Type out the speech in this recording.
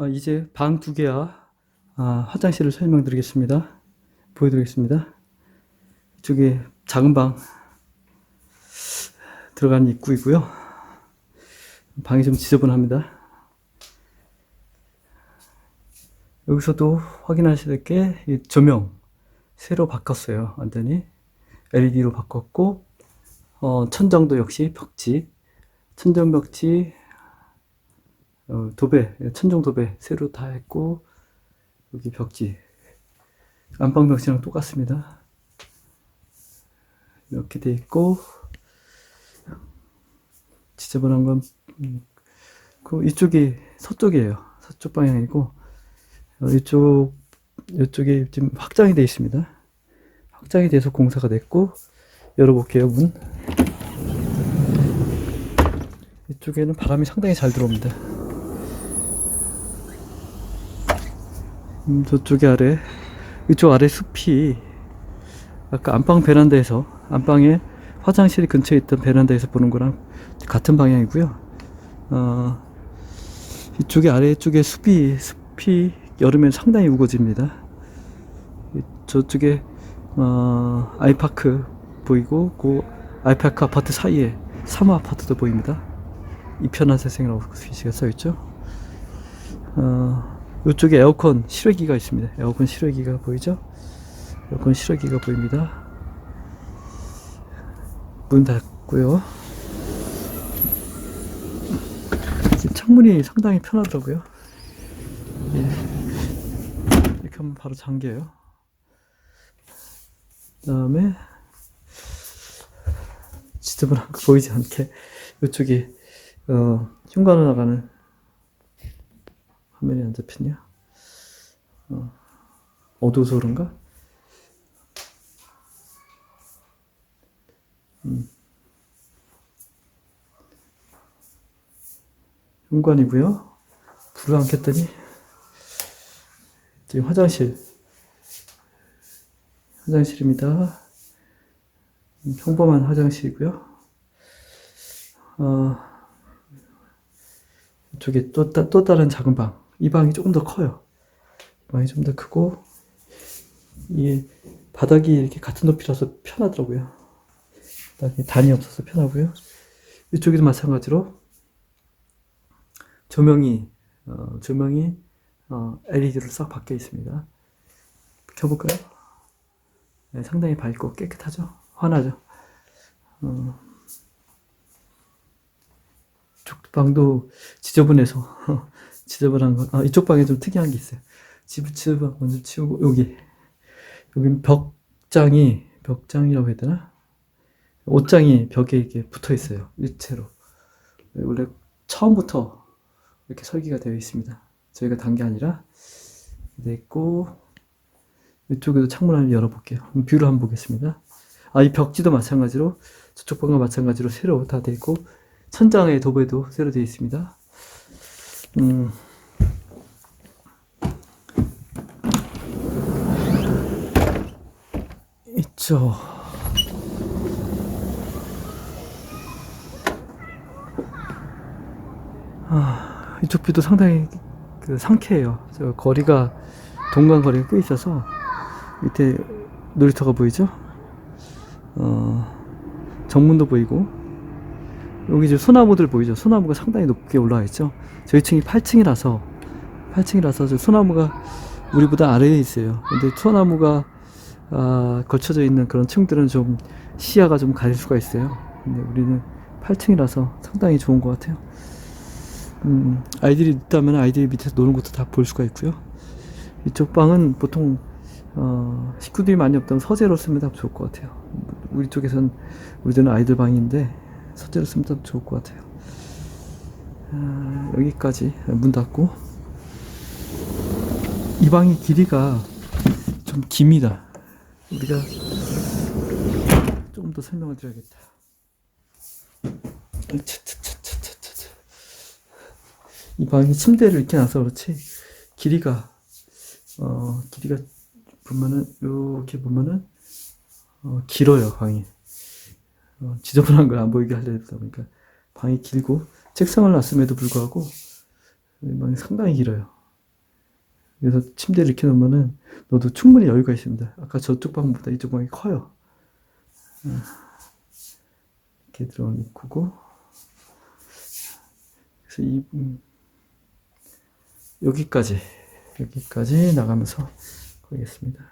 아, 이제 방 두 개와 아, 화장실을 설명드리겠습니다. 보여드리겠습니다. 이쪽에 작은 방 들어간 입구이고요. 방이 좀 지저분합니다. 여기서도 확인하실 게이 조명 새로 바꿨어요. 완전히 LED로 바꿨고 어, 천정도 역시 벽지 천정 벽지 어, 도배 천정 도배 새로 다 했고 여기 벽지 안방 벽지랑 똑같습니다. 이렇게 돼 있고 지저분한 건 음, 그 이쪽이 서쪽이에요. 서쪽 방향이고 어, 이쪽 이쪽에 지금 확장이 되어 있습니다. 확장이 돼서 공사가 됐고 열어볼게요 문. 이쪽에는 바람이 상당히 잘 들어옵니다. 음, 저쪽에 아래 이쪽 아래 숲이 아까 안방 베란다에서 안방에 화장실 근처에 있던 베란다에서 보는 거랑 같은 방향이고요. 어, 이쪽에 아래쪽에 숲이 숲이 여름엔 상당히 우거집니다. 이- 저쪽에 어, 아이파크 보이고 그 아이파크 아파트 사이에 사무 아파트도 보입니다. 이편한 세상이라고 글씨가 써 있죠. 어, 이쪽에 에어컨 실외기가 있습니다. 에어컨 실외기가 보이죠? 에어컨 실외기가 보입니다. 문 닫고요. 창문이 상당히 편하더라고요. 예. 이렇게 하면 바로 잠겨요. 그 다음에 지저분한 거 보이지 않게 이쪽이 어, 흉관으로 나가는 화면이 안 잡혔냐? 어, 어두워서 그런가? 음. 흉관이고요. 불을 안 켰더니 지금 화장실 화장실입니다. 음, 평범한 화장실이고요. 어, 이쪽에 또, 따- 또 다른 작은 방. 이 방이 조금 더 커요. 이 방이 좀 더 크고, 이 바닥이 이렇게 같은 높이라서 편하더라고요. 단이 없어서 편하고요. 이쪽에도 마찬가지로 조명이, 어, 조명이, 어, LED로 싹 바뀌어 있습니다. 켜볼까요? 네, 상당히 밝고 깨끗하죠? 환하죠? 어, 방도 지저분해서 지저분 한 거. 아, 이쪽 방에 좀 특이한 게 있어요. 집 지저분 먼저 치우고 여기 여기 벽장이 벽장이라고 해야 되나? 옷장이 벽에 이렇게 붙어 있어요. 일체로. 원래 처음부터 이렇게 설계가 되어 있습니다. 저희가 단 게 아니라 돼 있고 이쪽에도 창문 한번 열어볼게요. 뷰를 한번 보겠습니다. 아, 이 벽지도 마찬가지로 저쪽 방과 마찬가지로 새로 다돼 있고 천장의 도배도 새로 되어 있습니다. 음. 있죠. 아, 이쪽 뷰도 상당히 그 상쾌해요. 저 거리가 동강 거리가 꽤 있어서 밑에 놀이터가 보이죠? 어, 정문도 보이고 여기 이제 소나무들 보이죠? 소나무가 상당히 높게 올라와 있죠? 저희 층이 8층이라서 8층이라서 저 소나무가 우리보다 아래에 있어요. 근데 소나무가 아, 걸쳐져 있는 그런 층들은 좀 시야가 좀 가릴 수가 있어요. 근데 우리는 8층이라서 상당히 좋은 것 같아요. 음, 아이들이 있다면 아이들이 밑에서 노는 것도 다 볼 수가 있고요. 이쪽 방은 보통 어, 식구들이 많이 없다면 서재로 쓰면 다 좋을 것 같아요. 우리 쪽에선 우리들은 아이들 방인데 서재로 쓰면 더 좋을 것 같아요. 아, 여기까지 문 닫고 이 방의 길이가 좀 깁니다. 우리가 조금 더 설명을 드려야겠다. 차차차차차차. 이 방이 침대를 이렇게 놔서 그렇지 길이가 어 길이가 보면은 이렇게 보면은 어, 길어요 방이 어, 지저분한 걸 안 보이게 하려다 보니까 방이 길고 책상을 놨음에도 불구하고 이 방이 상당히 길어요 그래서 침대를 이렇게 놓으면은 너도 충분히 여유가 있습니다. 아까 저쪽 방보다 이쪽 방이 커요. 어, 이렇게 들어놓고 그래서 이 음, 여기까지 여기까지 나가면서 거겠습니다.